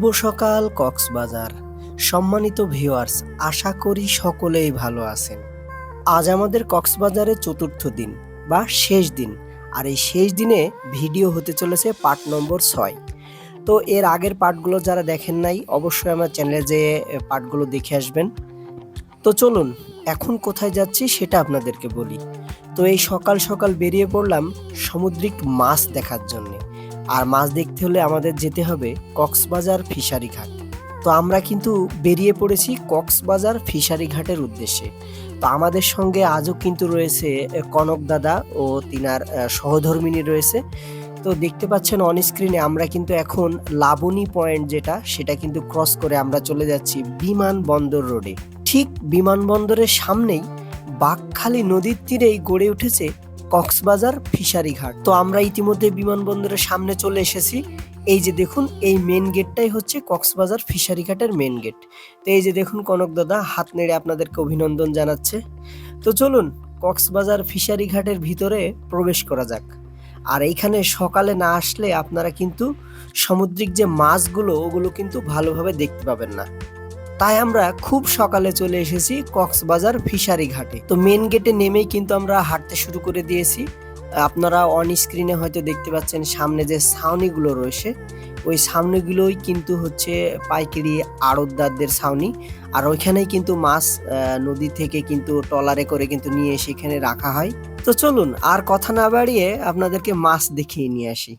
শুভ সকাল, কক্সবাজার। সম্মানিত ভিউয়ার্স, আশা করি সকলেই ভালো আছেন। আজ আমাদের কক্সবাজারের চতুর্থ দিন, বা শেষ দিন, আর এই শেষ দিনে ভিডিও হতে চলেছে পার্ট নম্বর ছয়। তো এর আগের পার্টগুলো যারা দেখেন নাই, অবশ্যই আমার চ্যানেলে যে পার্টগুলো দেখে আসবেন। তো চলুন, এখন কোথায় যাচ্ছি সেটা আপনাদেরকে বলি। তো এই সকাল সকাল বেরিয়ে পড়লাম সামুদ্রিক মাছ দেখার জন্যে। আর মাছ দেখতে হলে আমাদের যেতে হবে কক্সবাজার ফিশারি ঘাট। তো আমরা কিন্তু বেরিয়ে পড়েছি কক্সবাজার ফিশারি ঘাটের উদ্দেশ্যে। তো আমাদের সঙ্গে আজও কিন্তু রয়েছে কনক দাদা ও তিনার সহধর্মিনী রয়েছে। তো দেখতে পাচ্ছেন অন স্ক্রিনে আমরা কিন্তু এখন লাবণী পয়েন্ট যেটা, সেটা কিন্তু ক্রস করে আমরা চলে যাচ্ছি বিমানবন্দর রোডে ঠিক বিমানবন্দরের সামনেই বাঘখালী নদীর তীরেই গড়ে উঠেছে কক্সবাজার ফিশারি ঘাট। তো আমরা ইতিমধ্যে বিমানবন্দরের সামনে চলে এসেছি। এই যে দেখুন, এই মেন গেটটাই হচ্ছে কক্সবাজার ফিশারি ঘাটের মেন গেট তো এই যে দেখুন, কনক দাদা, হাত নেড়ে আপনাদেরকে অভিনন্দন জানাচ্ছে। তো চলুন, কক্সবাজার ফিশারি ঘাটের ভিতরে প্রবেশ করা যাক। আর এইখানে সকালে না আসলে আপনারা কিন্তু সামুদ্রিক যে মাছগুলো, ওগুলো কিন্তু ভালোভাবে দেখতে পাবেন না। তাই আমরা খুব সকালে চলে এসেছি কক্সবাজার ফিশারি ঘাটে। তো মেন গেটে নেমেই কিন্তু আমরা হাঁটতে শুরু করে দিয়েছি। আপনারা অন স্ক্রিনে হয়তো দেখতে পাচ্ছেন সামনে যে ছাউনিগুলো রয়েছে, ওই ছাউনিগুলোই কিন্তু হচ্ছে পাইকারি আড়তদারদের ছাউনি। আর ওইখানেই কিন্তু মাছ নদী থেকে কিন্তু ট্রলারে করে কিন্তু নিয়ে এসে এখানে রাখা হয়। তো চলুন, আর কথা না বাড়িয়ে আপনাদেরকে মাছ দেখিয়ে নিয়ে আসি।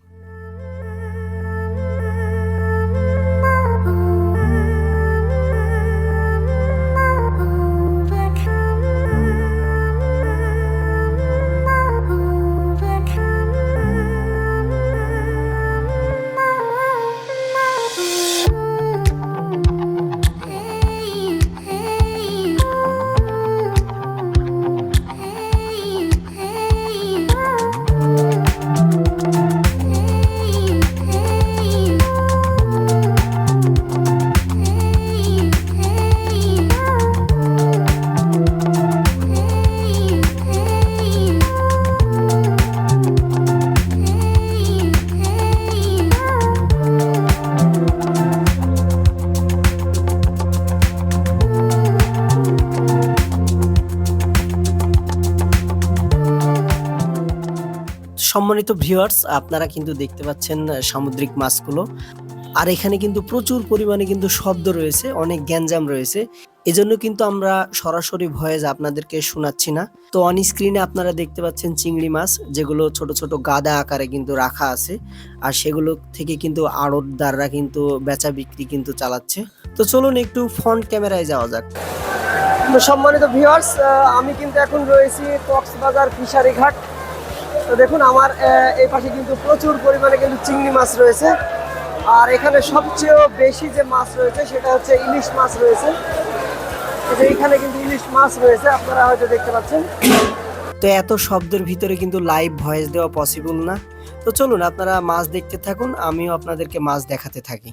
সম্মানিত ভিউয়ার্স আপনারা কিন্তু দেখতে পাচ্ছেন সামুদ্রিক মাছগুলো। আর এখানে কিন্তু প্রচুর পরিমাণে কিন্তু শব্দ রয়েছে, অনেক গ্যাঞ্জাম রয়েছে। এজন্য কিন্তু আমরা সরাসরি ভয়েস আপনাদেরকে শোনাচ্ছি না। তো অন স্ক্রিনে আপনারা দেখতে পাচ্ছেন চিংড়ি মাছ, যেগুলো ছোট ছোট গাদা আকারে কিন্তু রাখা আছে। আর সেগুলো থেকে কিন্তু আড়তদাররা কিন্তু বেচা বিক্রি কিন্তু চালাচ্ছে। তো চলুন একটু ফ্রন্ট ক্যামেরায় যাওয়া যাক। সম্মানিত ভিউয়ার্স আমি কিন্তু এখন রয়েছি কক্সবাজার ফিশারি ঘাট তো দেখুন, আমার এই পাশে কিন্তু প্রচুর পরিমাণে কিন্তু চিংড়ি মাছ রয়েছে। আর এখানে সবচেয়ে বেশি যে মাছ রয়েছে, সেটা হচ্ছে ইলিশ মাছ রয়েছে। এখানে কিন্তু ইলিশ মাছ রয়েছে, আপনারা হয়তো দেখতে পাচ্ছেন। তো এত শব্দের ভিতরে কিন্তু লাইভ ভয়েস দেওয়া পসিবল না। তো চলুন, আপনারা মাছ দেখতে থাকুন, আমিও আপনাদেরকে মাছ দেখাতে থাকি।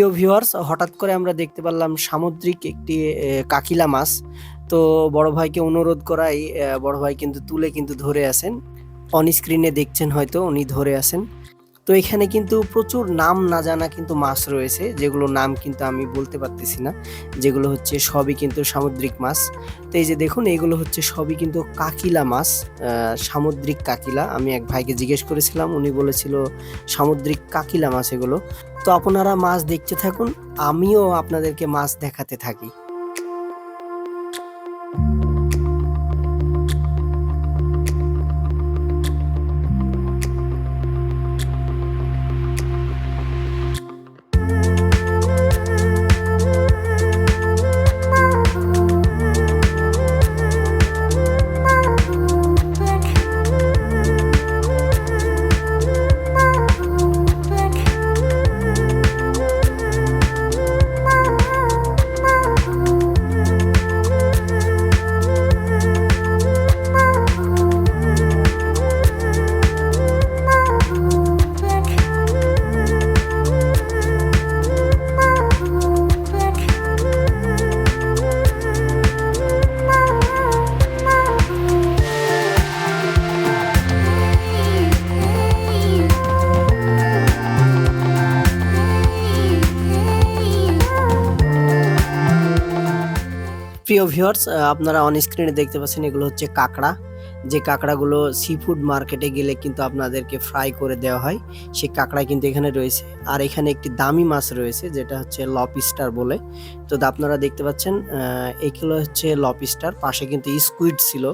প্রিয় ভিউয়ার্স হঠাৎ করে আমরা দেখতে পারলাম সামুদ্রিক একটি কাকিলা মাছ। তো বড় ভাইকে অনুরোধ করাই বড় ভাই কিন্তু তুলে কিন্তু ধরে আছেন। অন স্ক্রিনে দেখছেন হয়তো, উনি ধরে আছেন। তো এখানে কিন্তু প্রচুর নাম না জানা কিন্তু মাছ রয়েছে যেগুলো নাম কিন্তু আমি বলতে পারতেছি না। যেগুলো হচ্ছে সবই কিন্তু সামুদ্রিক মাছ। তো এই যে দেখুন, এগুলো হচ্ছে সবই কিন্তু কাকিলা মাছ সামুদ্রিক কাকিলা। আমি এক ভাইকে জিজ্ঞেস করেছিলাম, উনি বলেছিল সামুদ্রিক কাকিলা মাছ এগুলো। তো আপনারা মাছ দেখতে থাকুন, আমিও আপনাদেরকে মাছ দেখাতে থাকি। প্রিয় ভিউয়ার্স আপনারা অন স্ক্রিনে দেখতে পাচ্ছেন এগুলো হচ্ছে কাঁকড়া। যে কাঁকড়াগুলো সি ফুড মার্কেটে গেলে কিন্তু আপনাদেরকে ফ্রাই করে দেওয়া হয় সেই কাঁকড়া কিন্তু এখানে রয়েছে। আর এখানে একটি দামি মাছ রয়েছে, যেটা হচ্ছে লপিস্টার বলে। তো আপনারা দেখতে পাচ্ছেন এগুলো হচ্ছে লপিস্টার পাশে কিন্তু স্কুইড ছিল।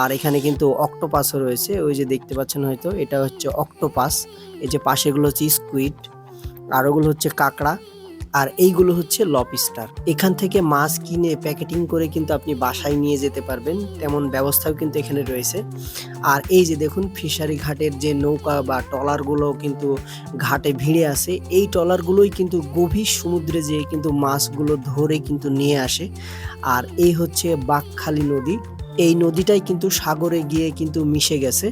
আর এখানে কিন্তু অক্টোপাসও রয়েছে, ওই যে দেখতে পাচ্ছেন হয়তো, এটা হচ্ছে অক্টোপাস এই যে পাশেগুলো হচ্ছে স্কুইড আর ওগুলো হচ্ছে কাঁকড়া। আর এইগুলো হচ্ছে লপিস্টার এখান থেকে মাছ কিনে প্যাকেটিং করে কিন্তু আপনি বাসায় নিয়ে যেতে পারবেন, তেমন ব্যবস্থাও কিন্তু এখানে রয়েছে। আর এই যে দেখুন, ফিশারি ঘাটের যে নৌকা বা ট্রলারগুলো কিন্তু ঘাটে ভিড়ে আসে এই ট্রলারগুলোই কিন্তু গভীর সমুদ্রে যেয়ে কিন্তু মাছগুলো ধরে কিন্তু নিয়ে আসে। আর এই হচ্ছে বাঘখালী নদী। এই নদীটাই কিন্তু সাগরে গিয়ে কিন্তু মিশে গেছে।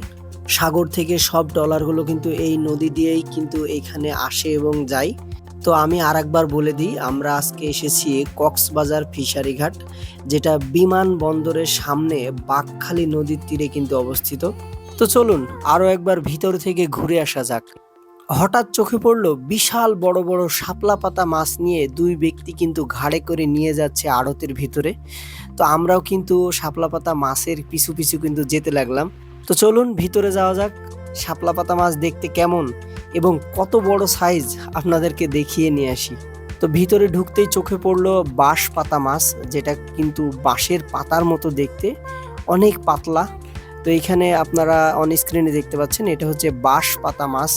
সাগর থেকে সব ট্রলারগুলো কিন্তু এই নদী দিয়েই কিন্তু এখানে আসে এবং যায়। তো আমি আর একবার বলে দিই, আমরা আজকে এসেছি কক্সবাজার ফিশারি ঘাট যেটা বিমান বন্দরের সামনে বাঘখালী নদীর তীরে কিন্তু অবস্থিত। তো চলুন আরও একবার ভিতর থেকে ঘুরে আসা যাক। হঠাৎ চোখে পড়ল বিশাল বড় বড় শাপলা পাতা মাছ নিয়ে দুই ব্যক্তি কিন্তু ঘাড়ে করে নিয়ে যাচ্ছে আড়তের ভিতরে। তো আমরাও কিন্তু শাপলা পাতা মাছের পিছু পিছু কিন্তু যেতে লাগলাম। তো চলুন, ভিতরে যাওয়া যাক। শাপলা পাতা মাছ দেখতে কেমন এবং কত বড় সাইজ আপনাদেরকে দেখিয়ে নিয়ে আসি। তো ভিতরে ঢুকতেই চোখে পড়ল বাঁশ পাতা মাছ, যেটা কিন্তু বাঁশের পাতার মতো দেখতে অনেক পাতলা। তো এইখানে আপনারা অন স্ক্রিনে দেখতে পাচ্ছেন, এটা হচ্ছে বাঁশ পাতা মাছ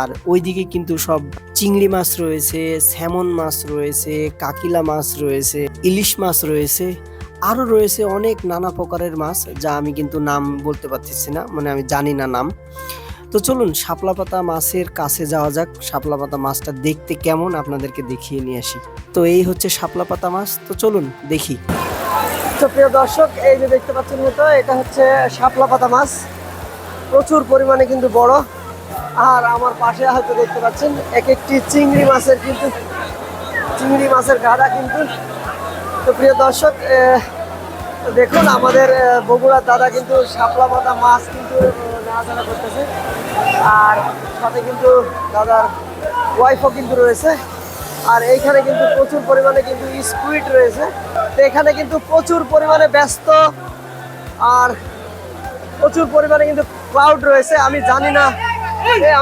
আর ওইদিকে কিন্তু সব চিংড়ি মাছ রয়েছে, স্যামন মাছ রয়েছে, কাকিলা মাছ রয়েছে, ইলিশ মাছ রয়েছে, আরও রয়েছে অনেক নানা প্রকারের মাছ, যা আমি কিন্তু নাম বলতে পারতেছি না মানে আমি জানি না নাম। তো চলুন শাপলা পাতা মাছের কাছে যাওয়া যাক। শাপলা পাতা মাছটা দেখতে কেমন আপনাদেরকে দেখিয়ে নিয়ে আসি। তো এই হচ্ছে শাপলা পাতা মাছ। তো চলুন দেখি। তো প্রিয় দর্শক, এই যে দেখতে পাচ্ছেন মতো এটা হচ্ছে শাপলা পাতা মাছ। প্রচুর পরিমাণে কিন্তু বড়। আর আমার পাশে হয়তো দেখতে পাচ্ছেন এক একটি চিংড়ি মাছের কিন্তু, চিংড়ি মাছের গাড়া কিন্তু। তো প্রিয় দর্শক দেখুন আমাদের বগুড়ার দাদা কিন্তু শাপলা পাতা মাছ কিন্তু নাড়াচাড়া করতেছে। আর সাথে কিন্তু দাদার ওয়াইফও কিন্তু রয়েছে। আর এইখানে কিন্তু প্রচুর পরিমাণে কিন্তু স্কুইড রয়েছে। তো এখানে কিন্তু প্রচুর পরিমাণে ব্যস্ত আর প্রচুর পরিমাণে কিন্তু ক্লাউড রয়েছে। আমি জানি না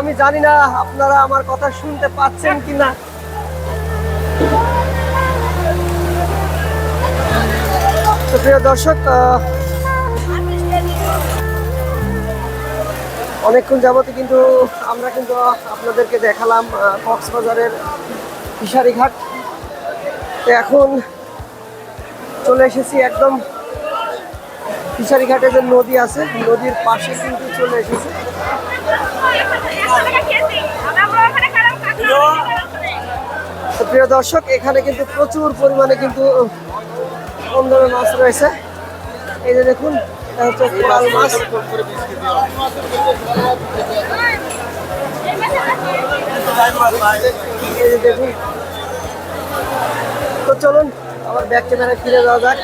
আমি জানি না আপনারা আমার কথা শুনতে পাচ্ছেন কিনা। তো প্রিয় দর্শক অনেকক্ষণ যাবতে কিন্তু আমরা কিন্তু আপনাদেরকে দেখালাম কক্সবাজারের ফিশারি ঘাট তো এখন চলে এসেছি একদম ফিশারি ঘাটে যে নদী আছে, নদীর পাশে কিন্তু চলে এসেছি। প্রিয় দর্শক, এখানে কিন্তু প্রচুর পরিমাণে কিন্তু সুন্দর মাছ রয়েছে। এই যে দেখুন এটা হচ্ছে কোরাল মাছ দেখুন তো চলুন আবার ব্যাগ ক্যামেরা ফিরে যাওয়া যাক।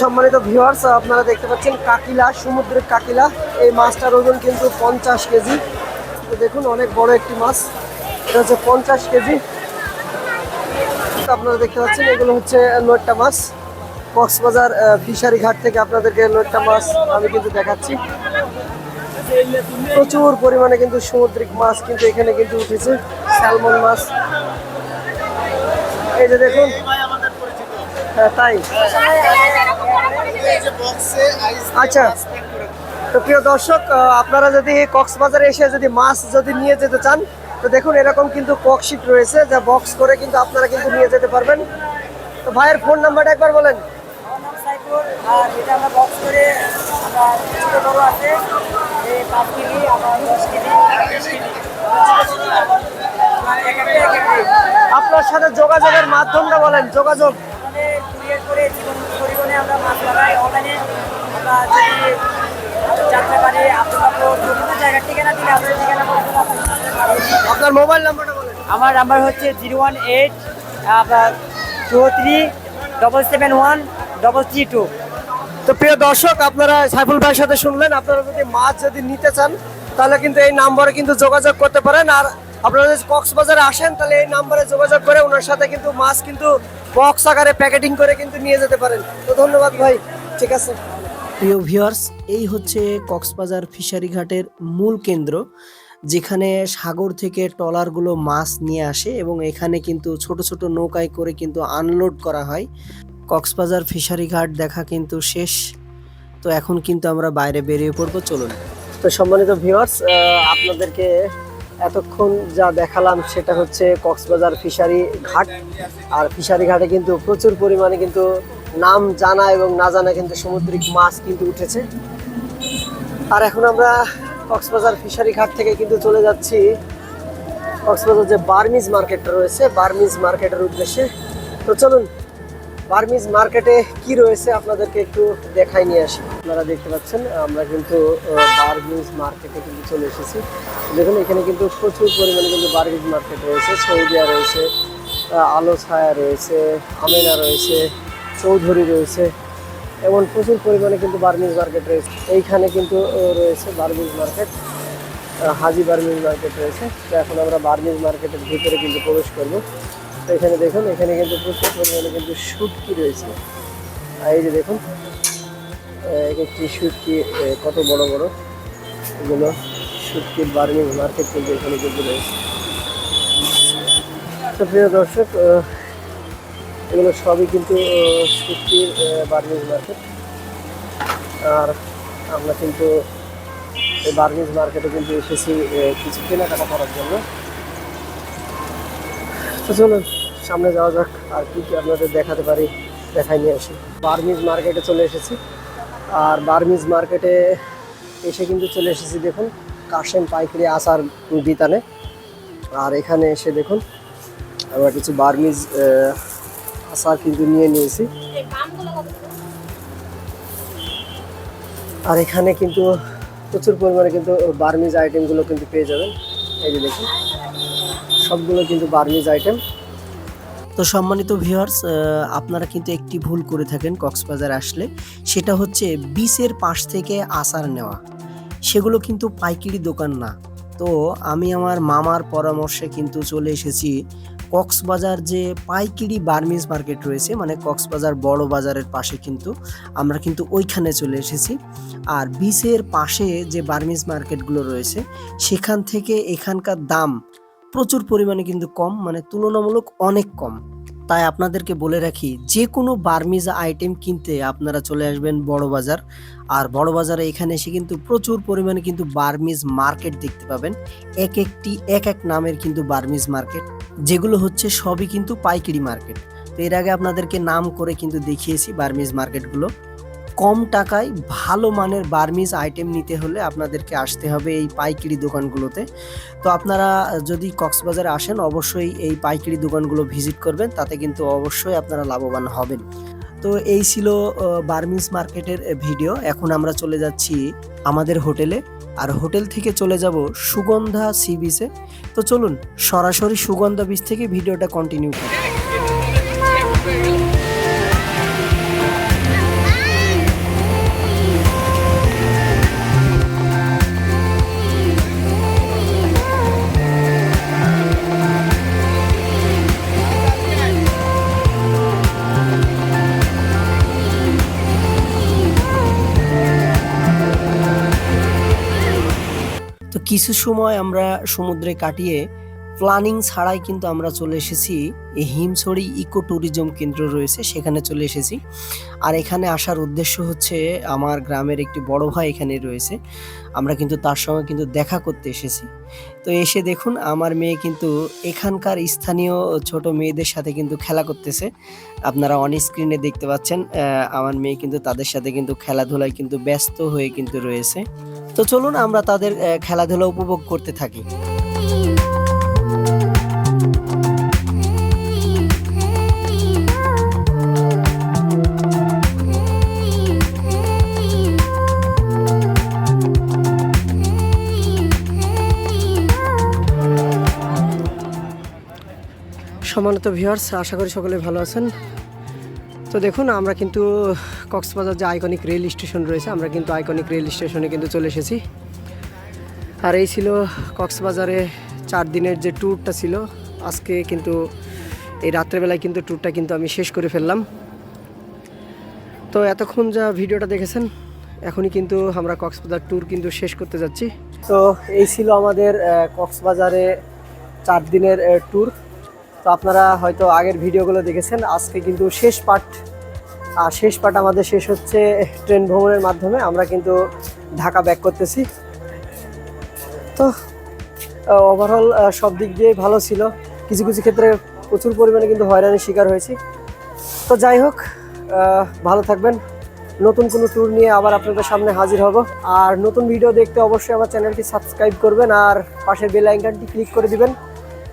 সম্মানিত ভিউয়ার্স আপনারা দেখতে পাচ্ছেন কাকিলা, সমুদ্রের কাকিলা। এই মাছটার ওজন কিন্তু পঞ্চাশ কেজি। দেখুন, অনেক বড় একটি মাছ। এটা হচ্ছে পঞ্চাশ কেজি। আপনারা দেখতে পাচ্ছেন, এগুলো হচ্ছে নয়টা মাছ। কক্সবাজার ফিশারি ঘাট থেকে আপনাদেরকে নয়টা মাছ আমি কিন্তু দেখাচ্ছি। প্রচুর পরিমাণে কিন্তু সামুদ্রিক মাছ কিন্তু এখানে কিন্তু উঠেছে, স্যালমন মাছ। এই যে দেখুন হ্যাঁ তাই। আচ্ছা। তো প্রিয় দর্শক আপনারা যদি কক্সবাজারে এসে যদি মাছ যদি নিয়ে যেতে চান, তো দেখুন এরকম কিন্তু ককশিট রয়েছে যা বক্স করে কিন্তু আপনারা কিন্তু নিয়ে যেতে পারবেন। তো ভাইয়ের ফোন নাম্বারটা একবার বলেন। আপনার সাথে যোগাযোগের মাধ্যমটা বলেন, যোগাযোগ। করে জীবন পরিবহনে আমরা মাছ লাগাই। অনলাইনে আমরা যদি যাত্রা পারি আপনার বিভিন্ন জায়গার ঠিকানা দিলে আপনার ঠিকানা। আপনার মোবাইল নাম্বারটা বলেন। আমার নাম্বার হচ্ছে জিরো ওয়ান এইট আপনার two three double seven one double three two. তো প্রিয় দর্শক আপনারা সাইফুল ভাইয়ের সাথে শুনলেন। আপনারা যদি মাছ যদি নিতে চান তাহলে কিন্তু এই নাম্বারে কিন্তু যোগাযোগ করতে পারেন। আর আপনারা যদি কক্সবাজারে আসেন তাহলে এই নাম্বারে যোগাযোগ করে ওনার সাথে কিন্তু মাছ কিন্তু বক্স আকারে প্যাকেটিং করে কিন্তু নিয়ে যেতে পারেন। তো ধন্যবাদ ভাই ঠিক আছে। প্রিয় ভিউয়ার্স এই হচ্ছে কক্সবাজার ফিশারি ঘাটের মূল কেন্দ্র যেখানে সাগর থেকে ট্রলারগুলো মাছ নিয়ে আসে এবং এখানে কিন্তু ছোট ছোট নৌকায় করে কিন্তু আনলোড করা হয়। কক্সবাজার ফিশারি ঘাট দেখা কিন্তু শেষ। তো এখন কিন্তু আমরা বাইরে বেরিয়ে পড়ব চলুন। তো সম্মানিত ভিউয়ার্স আপনাদেরকে এতক্ষণ যা দেখালাম সেটা হচ্ছে কক্সবাজার ফিশারি ঘাট। আর ফিশারি ঘাটে কিন্তু প্রচুর পরিমাণে কিন্তু নাম জানা এবং না জানা কিন্তু সামুদ্রিক মাছ কিন্তু উঠেছে। আর এখন আমরা কক্সবাজার ফিশারি ঘাট থেকে কিন্তু চলে যাচ্ছি। কক্সবাজার যে বার্মিজ মার্কেটটা রয়েছে, বার্মিজ মার্কেটের উদ্দেশ্যে। তো চলুন বার্মিজ মার্কেটে কি রয়েছে আপনাদেরকে একটু দেখাই নিয়ে আসি। আপনারা দেখতে পাচ্ছেন, আমরা কিন্তু বার্মিজ মার্কেটে কিন্তু চলে এসেছি। দেখুন, এখানে কিন্তু প্রচুর পরিমাণে কিন্তু বার্মিজ মার্কেট রয়েছে। সৌদিয়া রয়েছে আলো ছায়া রয়েছে, আমেনা রয়েছে, চৌধুরী রয়েছে এমন প্রচুর পরিমাণে কিন্তু বার্মিজ মার্কেট রয়েছে। এইখানে কিন্তু রয়েছে Burmese market Haji Burmese market রয়েছে। তো এখন আমরা বার্মিজ মার্কেটের ভিতরে কিন্তু প্রবেশ করব। এখানে দেখুন এখানে কিন্তু প্রচুর পরিমাণে কিন্তু শুটকি রয়েছে। আর এই যে দেখুন এক একটি সুটকি কত বড় বড় এগুলো শুটকির বার্মিজ মার্কেট কিন্তু এখানে কিন্তু রয়েছে। তো প্রিয় দর্শক এগুলো সবই কিন্তু আহ, বার্মিজ মার্কেট। আর আমরা কিন্তু এই বার্মিজ মার্কেটে কিন্তু এসেছি কিছু কেনাকাটা করার জন্য। চলুন সামনে যাওয়া যাক আর কি কি আপনাদের দেখাতে পারি, দেখাই নিয়ে আসি। বার্মিজ মার্কেটে চলে এসেছি। আর বার্মিজ মার্কেটে এসে কিন্তু চলে এসেছি, দেখুন কাশেম পাইকারি আচার বিতানে। আর এখানে এসে দেখুন, আমরা কিছু বার্মিজ আচার কিন্তু নিয়ে নিয়েছি। আর এখানে কিন্তু প্রচুর পরিমাণে কিন্তু বার্মিজ আইটেমগুলো কিন্তু পেয়ে যাবেন। এই যে দেখুন, সবগুলো কিন্তু বার্মিজ আইটেম তো সম্মানিত ভিউয়ার্স আপনারা কিন্তু একটি ভুল করে থাকেন কক্সবাজার আসলে। সেটা হচ্ছে বিচের পাশ থেকে আচার নেওয়া। সেগুলো কিন্তু পাইকারি দোকান না। তো আমি আমার মামার পরামর্শে কিন্তু চলে এসেছি কক্সবাজার যে পাইকিরি বার্মিজ মার্কেট রয়েছে মানে কক্সবাজার বড় বাজারের পাশে কিন্তু আমরা কিন্তু ওইখানে চলে এসেছি। আর বিচের পাশে যে বার্মিজ মার্কেটগুলো রয়েছে, সেখান থেকে এখানকার দাম প্রচুর পরিমাণে কিন্তু কম মানে তুলনামূলক অনেক কম। তাই আপনাদেরকে বলে রাখি যে কোনো বার্মিজ আইটেম কিনতে আপনারা চলে আসবেন বড় বাজার। আর বড় বাজারে এখানে এসে কিন্তু প্রচুর পরিমাণে কিন্তু বার্মিজ মার্কেট দেখতে পাবেন। এক একটি, এক এক নামের কিন্তু বার্মিজ মার্কেট, যেগুলো হচ্ছে সবই কিন্তু পাইকারি মার্কেট। তো এর আগে আপনাদেরকে নাম করে কিন্তু দেখিয়েছি বার্মিজ মার্কেটগুলো। কম টাকায় ভালো মানের বার্মিজ আইটেম নিতে হলে আপনাদেরকে আসতে হবে এই পাইকারি দোকানগুলোতে। তো আপনারা যদি কক্সবাজারে আসেন, অবশ্যই এই পাইকারি দোকানগুলো ভিজিট করবেন, তাতে কিন্তু অবশ্যই আপনারা লাভবান হবেন। তো এই ছিল বার্মিজ মার্কেটের ভিডিও। এখন আমরা চলে যাচ্ছি আমাদের হোটেলে। আর হোটেল থেকে চলে যাব সুগন্ধা সি বিচে। তো চলুন, সরাসরি সুগন্ধা বিচ থেকে ভিডিওটা কন্টিনিউ করি। কিছু সময় আমরা সমুদ্রে কাটিয়ে প্ল্যানিং ছাড়াই কিন্তু আমরা চলে এসেছি এই হিমছড়ি ইকো ট্যুরিজম কেন্দ্র রয়েছে, সেখানে চলে এসেছি। আর এখানে আসার উদ্দেশ্য হচ্ছে আমার গ্রামের একটি বড় ভাই এখানে রয়েছে। আমরা কিন্তু তার সঙ্গে কিন্তু দেখা করতে এসেছি। তো এসে দেখুন, আমার মেয়ে কিন্তু এখানকার স্থানীয় ছোট মেয়েদের সাথে কিন্তু খেলা করতেছে। আপনারা অন স্ক্রিনে দেখতে পাচ্ছেন আমার মেয়ে কিন্তু তাদের সাথে কিন্তু খেলাধুলায় কিন্তু ব্যস্ত হয়ে কিন্তু রয়েছে। তো চলুন আমরা তাদের খেলাধুলা উপভোগ করতে থাকি। সম্মানিত ভিউয়ার্স আশা করি সকলে ভালো আছেন। তো দেখুন, আমরা কিন্তু কক্সবাজার যে আইকনিক রেল স্টেশন রয়েছে, আমরা কিন্তু আইকনিক রেল স্টেশনে কিন্তু চলে এসেছি। আর এই ছিল কক্সবাজারে চার দিনের যে ট্যুরটা ছিল। আজকে কিন্তু এই রাত্রেবেলায় কিন্তু ট্যুরটা কিন্তু আমি শেষ করে ফেললাম। তো এতক্ষণ যা ভিডিওটা দেখেছেন, এখনই কিন্তু আমরা কক্সবাজার ট্যুর কিন্তু শেষ করতে যাচ্ছি। তো এই ছিল আমাদের কক্সবাজারে চার দিনের ট্যুর তো আপনারা হয়তো আগের ভিডিওগুলো দেখেছেন, আজকে কিন্তু শেষ পার্ট আর শেষ পার্ট আমাদের শেষ হচ্ছে ট্রেন ভ্রমণের মাধ্যমে, আমরা কিন্তু ঢাকা ব্যাক করতেছি। তো ওভারঅল সব দিক দিয়ে ভালো ছিল। কিছু কিছু ক্ষেত্রে প্রচুর পরিমাণে কিন্তু হয়রানির শিকার হয়েছি। তো যাই হোক ভালো থাকবেন। নতুন কোনো ট্যুর নিয়ে আবার আপনাদের সামনে হাজির হব। আর নতুন ভিডিও দেখতে অবশ্যই আমার চ্যানেলটি সাবস্ক্রাইব করবেন আর পাশের বেল আইকনটি ক্লিক করে দিবেন।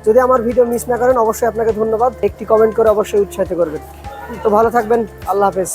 যদি আমার ভিডিও মিস না করেন, অবশ্যই আপনাকে ধন্যবাদ। একটি কমেন্ট করে অবশ্যই উৎসাহিত করবেন। তো ভালো থাকবেন। আল্লাহ হাফেজ।